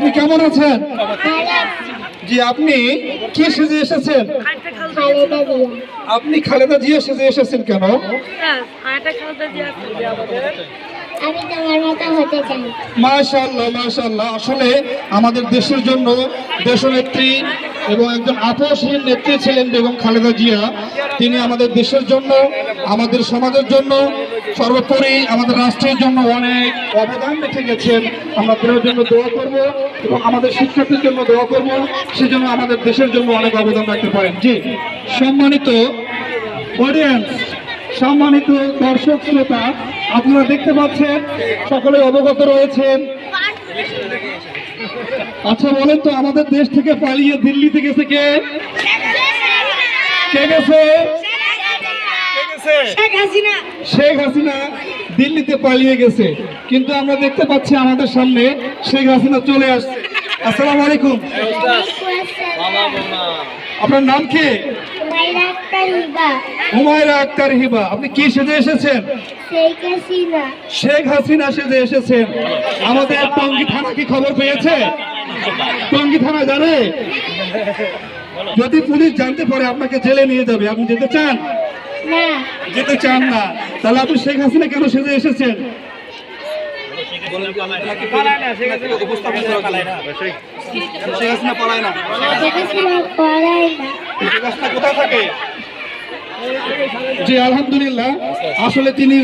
আপনি কেমন আছেন? জি, আপনি কি সেজে এসেছেন? আপনি খালেদা জিয়া সেজে এসেছেন কেন? মাশাল্লাহ মাশাল্লাহ আসলে আমাদের দেশের জন্য দেশনেত্রী এবং একজন আপসহীন নেত্রী ছিলেন বেগম খালেদা জিয়া। তিনি আমাদের দেশের জন্য, আমাদের সমাজের জন্য, সর্বোপরি আমাদের রাষ্ট্রের জন্য অনেক অবদান রেখে গেছেন। আমরা তাদের জন্য দোয়া করব এবং আমাদের শিক্ষার্থীর জন্য দোয়া করব। সেজন্য আমাদের দেশের জন্য অনেক অবদান রাখতে পারেন। জি, সম্মানিত অডিয়েন্স সম্মানিত দর্শক, শ্রোতা, আপনারা দেখতে পাচ্ছেন, সকলে অবগত রয়েছেন। আচ্ছা বলেন তো আমাদের দেশ থেকে পালিয়ে দিল্লিতে গেছে কে? কে গেছে? শেখ হাসিনা। দিল্লিতে পালিয়ে গেছে। কিন্তু আমরা দেখতে পাচ্ছি আমাদের সামনে শেখ হাসিনা চলে আসছে। আসসালামু আলাইকুম। আপনার নাম কি? হুমায়রা আক্তার হিবা। আপনি কি সেজে এসেছেন? শেখ হাসিনা। সেজে এসেছেন। আমাদের টঙ্গী থানা কি খবর পেয়েছে? টঙ্গী থানা জানে? যদি পুলিশ জানতে পারে আপনাকে জেলে নিয়ে যাবে। আপনি যেতে চান? যেতে চান না। তাহলে আপনি শেখ হাসিনা কেন সেজে এসেছেন? শেখ হাসিনা পড়ায় না। কোথায় থাকে জি আলহামদুলিল্লাহ। আসলে তিনি